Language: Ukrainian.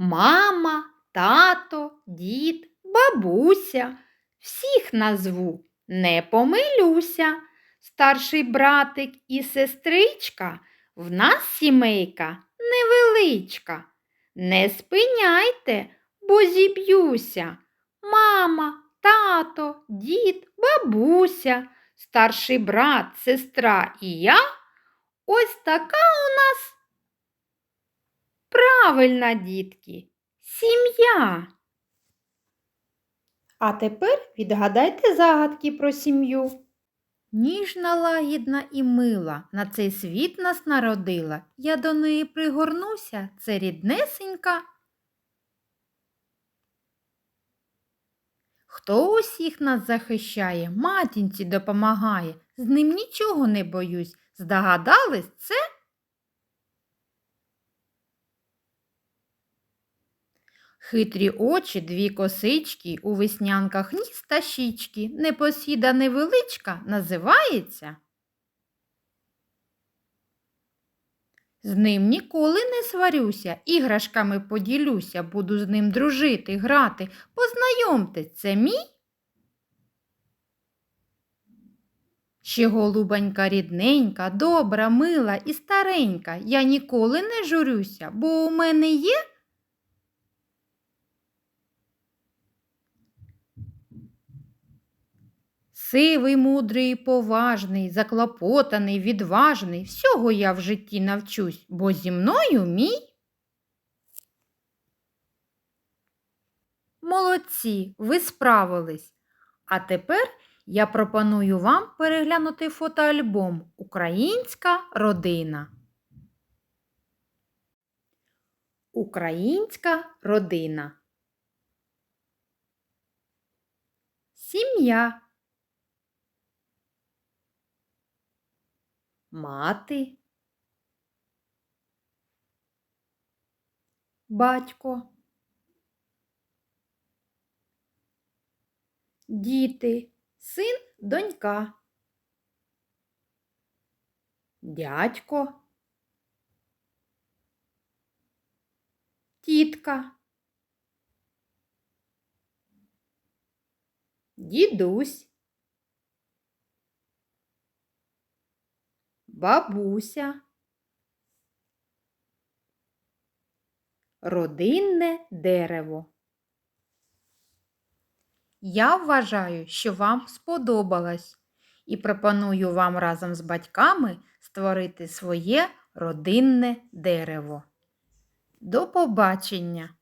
Мама, тато, дід, бабуся. Всіх назву, не помилюся. Старший братик і сестричка, в нас сімейка невеличка. Не спиняйте, бо зіб'юся. Мама, тато, дід, бабуся, старший брат, сестра і я. Ось така у нас правильна, дітки, сім'я. А тепер відгадайте загадки про сім'ю. Ніжна, лагідна і мила на цей світ нас народила. Я до неї пригорнуся, це ріднесенька. Хто усіх нас захищає, матінці допомагає, з ним нічого не боюсь. Здогадались це? Хитрі очі, дві косички, у веснянках ніс та щічки, непосіда невеличка називається. З ним ніколи не сварюся, іграшками поділюся, буду з ним дружити, грати. Познайомтесь, це мій. Ще голубонька рідненька, добра, мила і старенька. Я ніколи не журюся, бо у мене є. Сивий, мудрий, поважний, заклопотаний, відважний. Всього я в житті навчусь, бо зі мною мій. Молодці, ви справились. А тепер я пропоную вам переглянути фотоальбом Українська родина. Українська родина. Сім'я. Мати. Батько. Діти, син, донька. Дядько. Тітка. Дідусь. Бабуся. Родинне дерево. Я вважаю, що вам сподобалось і пропоную вам разом з батьками створити своє родинне дерево. До побачення!